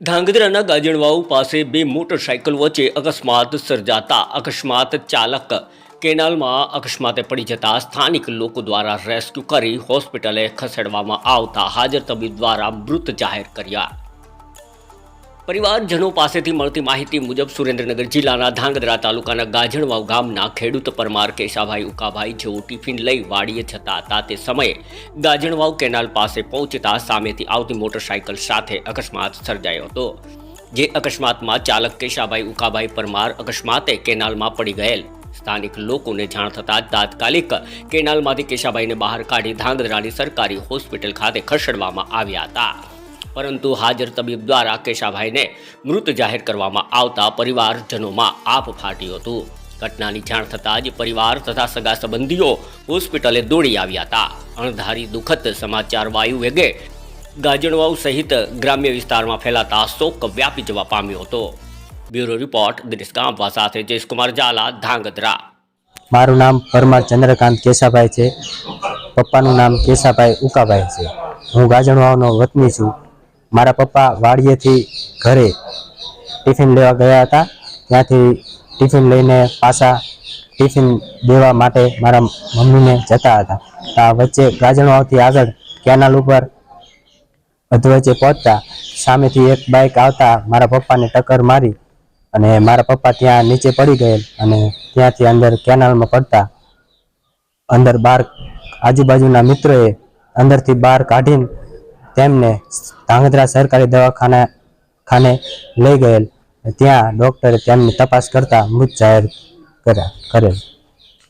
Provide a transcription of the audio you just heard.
ધાંગધ્રાના ગાજણવાવ પાસે બે મોટરસાયકલ વચ્ચે અકસ્માત સર્જાતા અકસ્માત ચાલક કેનાલમાં અકસ્માતે પડી જતા સ્થાનિક લોકો દ્વારા રેસ્ક્યુ કરી હોસ્પિટલે ખસેડવામાં આવતા હાજર તબીબ દ્વારા મૃત જાહેર કર્યા. પરિવારજનો પાસેથી મળતી માહિતી મુજબ સુરેન્દ્રનગર જિલ્લાના ધાંગધ્રા તાલુકાના ગાજણવાવ ગામના ખેડૂત પરમાર કેશાભાઈ ઉકાભાઈ જેઓ ટિફિન લઈ વાડીએ જતા હતા તે સમયે ગાજણવાવ કેનાલ પાસે પહોંચતા સામેથી આવતી મોટરસાયકલ સાથે અકસ્માત સર્જાયો હતો. જે અકસ્માતમાં ચાલક કેશાભાઈ ઉકાભાઈ પરમાર અકસ્માતે કેનાલમાં પડી ગયેલ. સ્થાનિક લોકોને જાણ થતાં તાત્કાલિક કેનાલમાંથી કેશાભાઈને બહાર કાઢી ધાંગધ્રાની સરકારી હોસ્પિટલ ખાતે ખસેડવામાં આવ્યા હતા. પરંતુ હાજર તબીબ દ્વારા કેશાભાઈને મૃત જાહેર કરવામાં આવતા પરિવારજનોમાં આપ ફાટ્યું હતું. ઘટનાની જાણ થતાં જ પરિવાર તથા સગા સંબંધીઓ હોસ્પિટલે દોડી આવ્યા હતા. અણધારી દુઃખદ સમાચાર વાયુ વેગે ગાજણવાવ સહિત ગ્રામ્ય વિસ્તારમાં ફેલાતા શોક વ્યાપી જવા પામ્યો હતો. બ્યુરો રિપોર્ટ, દિનેશ કાંપવા સાથે જયેશકુમાર ઝાલા, ધાંગધ્રા. મારું નામ પરમાર ચંદ્રકાંત કેશાભાઈ છે. પપ્પાનું નામ કેશાભાઈ ઉકાભાઈ છે. હું ગાજણવાવનો વતની છું. મારા પપ્પા વાડીએથી ઘરે ટિફિન લેવા ગયા હતા. ત્યાંથી ટિફિન લઈને પાછા ટિફિન દેવા માટે મારા મમ્મીને જતા હતા. ત્યાં વચ્ચે ગાજણવાવથી આગળ કેનાલ ઉપર અધવચ્ચે પહોંચતા સામેથી એક બાઇક આવતા મારા પપ્પાને ટક્કર મારી અને મારા પપ્પા ત્યાં નીચે પડી ગયેલ અને ત્યાંથી અંદર કેનાલમાં પડતા અંદર બહાર આજુબાજુના મિત્રોએ અંદરથી બહાર કાઢીને તેમને ધાંગધ્રા સરકારી દવાખાના ખાને લઈ ગયેલ. ત્યાં ડૉક્ટરે તેમની તપાસ કરતા મૃત જાહેર કર્યા, કરેલ.